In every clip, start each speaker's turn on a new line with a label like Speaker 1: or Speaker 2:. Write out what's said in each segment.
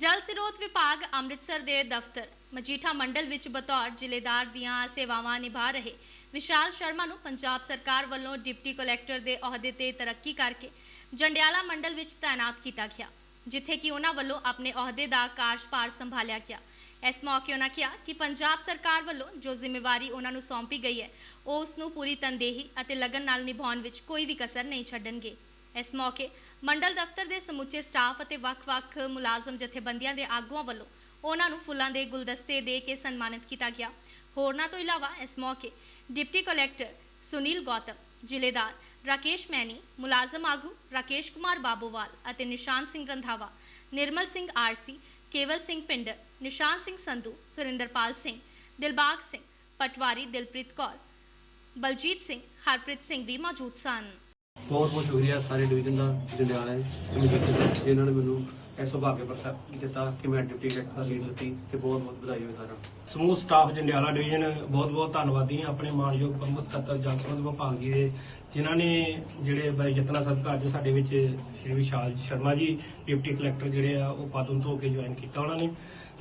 Speaker 1: ਜਲ ਸਰੋਤ ਵਿਭਾਗ ਅੰਮ੍ਰਿਤਸਰ ਦੇ ਦਫ਼ਤਰ, ਮਜੀਠਾ ਮੰਡਲ ਵਿੱਚ ਬਤੌਰ ਜ਼ਿਲ੍ਹੇਦਾਰ ਦੀਆਂ ਸੇਵਾਵਾਂ ਨਿਭਾ ਰਹੇ ਵਿਸ਼ਾਲ ਸ਼ਰਮਾ ਨੂੰ ਪੰਜਾਬ ਸਰਕਾਰ ਵੱਲੋਂ ਡਿਪਟੀ ਕਲੈਕਟਰ ਦੇ ਅਹੁਦੇ ਤੇ ਤਰੱਕੀ ਕਰਕੇ ਜੰਡਿਆਲਾ ਮੰਡਲ ਵਿੱਚ ਤਾਇਨਾਤ ਕੀਤਾ ਗਿਆ, ਜਿੱਥੇ ਕਿ ਉਹਨਾਂ ਵੱਲੋਂ ਆਪਣੇ ਅਹੁਦੇ ਦਾ ਕਾਰਜਭਾਰ ਸੰਭਾਲਿਆ ਗਿਆ। ਇਸ ਮੌਕੇ ਉਹਨਾਂ ਕਿਹਾ ਕਿ ਪੰਜਾਬ ਸਰਕਾਰ ਵੱਲੋਂ ਜੋ ਜ਼ਿੰਮੇਵਾਰੀ ਉਹਨਾਂ ਨੂੰ ਸੌਂਪੀ ਗਈ ਹੈ, ਉਹ ਉਸ ਨੂੰ ਪੂਰੀ ਤਨਦੇਹੀ ਅਤੇ ਲਗਨ ਨਾਲ ਨਿਭਾਉਣ ਵਿੱਚ ਕੋਈ ਵੀ ਕਸਰ ਨਹੀਂ ਛੱਡਣਗੇ। ਇਸ ਮੌਕੇ ਮੰਡਲ ਦਫ਼ਤਰ ਦੇ ਸਮੁੱਚੇ ਸਟਾਫ ਅਤੇ ਵੱਖ-ਵੱਖ ਮੁਲਾਜ਼ਮ ਜਥੇਬੰਦੀਆਂ ਦੇ ਆਗੂਆਂ ਵੱਲੋਂ ਉਹਨਾਂ ਨੂੰ ਫੁੱਲਾਂ ਦੇ ਗੁਲਦਸਤੇ ਦੇ ਕੇ ਸਨਮਾਨਿਤ ਕੀਤਾ ਗਿਆ। ਹੋਰਨਾਂ ਤੋਂ ਇਲਾਵਾ ਇਸ ਮੌਕੇ ਡਿਪਟੀ ਕਲੈਕਟਰ ਸੁਨੀਲ ਗੌਤਮ, ਜ਼ਿਲ੍ਹੇਦਾਰ ਰਾਕੇਸ਼ ਮੈਨੀ, ਮੁਲਾਜ਼ਮ ਆਗੂ ਰਾਕੇਸ਼ ਕੁਮਾਰ ਬਾਬੋਵਾਲ ਅਤੇ ਨਿਸ਼ਾਨ ਸਿੰਘ ਰੰਧਾਵਾ, ਨਿਰਮਲ ਸਿੰਘ ਆਰਸੀ, ਕੇਵਲ ਸਿੰਘ ਪਿੰਡ, ਨਿਸ਼ਾਨ ਸਿੰਘ ਸੰਧੂ, ਸੁਰਿੰਦਰਪਾਲ ਸਿੰਘ, ਦਿਲਬਾਗ ਸਿੰਘ, ਪਟਵਾਰੀ ਦਿਲਪ੍ਰੀਤ ਕੌਰ, ਬਲਜੀਤ ਸਿੰਘ, ਹਰਪ੍ਰੀਤ ਸਿੰਘ ਵੀ ਮੌਜੂਦ ਸਨ।
Speaker 2: ਬਹੁਤ ਬਹੁਤ ਸ਼ੁਕਰੀਆ ਸਾਰੇ ਡਿਵੀਜ਼ਨ ਦਾ ਜੰਡਿਆਲਾ ਤੇ ਦਾ ਜਿਨ੍ਹਾਂ ਨੇ ਮੈਨੂੰ ਇਹ ਸੁਭਾਗੇ ਪ੍ਰਸਾ ਦਿੱਤਾ ਕਿ ਮੈਂ ਡਿਪਟੀ ਕਲੈਕਟਰ ਦਾ ਲੀਡ ਦਿੱਤੀ ਤੇ ਬਹੁਤ ਬਹੁਤ ਵਧਾਈ ਹੋਵੇ ਸਾਰਿਆਂ
Speaker 3: ਸਮੂਹ ਸਟਾਫ ਜੰਡਿਆਲਾ ਡਿਵੀਜ਼ਨ ਬਹੁਤ ਬਹੁਤ ਧੰਨਵਾਦੀ ਹਾਂ ਆਪਣੇ ਮਾਨਯੋਗ ਪ੍ਰਮੁੱਖ ਸਕੱਤਰ ਜਲ ਸਰੋਤ ਵਿਭਾਗ ਜੀ ਦੇ, ਜਿਨ੍ਹਾਂ ਨੇ ਜਿਹੜੇ ਬੜੇ ਯਤਨਾਂ ਸਦਕਾ ਅੱਜ ਸਾਡੇ ਵਿੱਚ ਸ਼੍ਰੀ ਵਿਸ਼ਾਲ ਸ਼ਰਮਾ ਜੀ, ਡਿਪਟੀ ਕਲੈਕਟਰ ਜਿਹੜੇ ਆ, ਉਹ ਪਦਮ ਨੂੰ ਧੋ ਕੇ ਜੁਆਇਨ ਕੀਤਾ ਉਹਨਾਂ ਨੇ।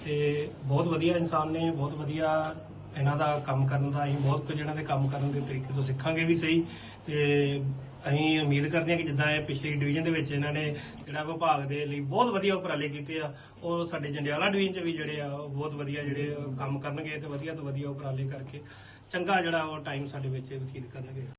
Speaker 3: ਤੇ ਬਹੁਤ ਵਧੀਆ ਇਨਸਾਨ ਨੇ, ਬਹੁਤ ਵਧੀਆ ਇਹਨਾਂ ਦਾ ਕੰਮ ਕਰਨ ਦਾ, ਅਸੀਂ ਬਹੁਤ ਕੁਝ ਇਹਨਾਂ ਦੇ ਕੰਮ ਕਰਨ ਦੇ ਤਰੀਕੇ ਤੋਂ ਸਿੱਖਾਂਗੇ ਵੀ ਸਹੀ। ਤੇ ਅਸੀਂ ਉਮੀਦ ਕਰਦੇ ਹਾਂ ਕਿ ਜਿੱਦਾਂ ਇਹ ਪਿਛਲੀ ਡਿਵੀਜ਼ਨ ਦੇ ਵਿੱਚ ਇਹਨਾਂ ਨੇ ਜਿਹੜਾ ਵਿਭਾਗ ਦੇ ਲਈ ਬਹੁਤ ਵਧੀਆ ਉਪਰਾਲੇ ਕੀਤੇ ਆ, ਉਹ ਸਾਡੇ ਜੰਡਿਆਲਾ ਡਿਵੀਜ਼ਨ 'ਚ ਵੀ ਜਿਹੜੇ ਆ, ਉਹ ਬਹੁਤ ਵਧੀਆ ਜਿਹੜੇ ਕੰਮ ਕਰਨਗੇ ਤੇ ਵਧੀਆ ਤੋਂ ਵਧੀਆ ਉਪਰਾਲੇ ਕਰਕੇ ਚੰਗਾ ਜਿਹੜਾ ਉਹ ਟਾਈਮ ਸਾਡੇ ਵਿੱਚ ਬਤੀਤ ਕਰਨਗੇ।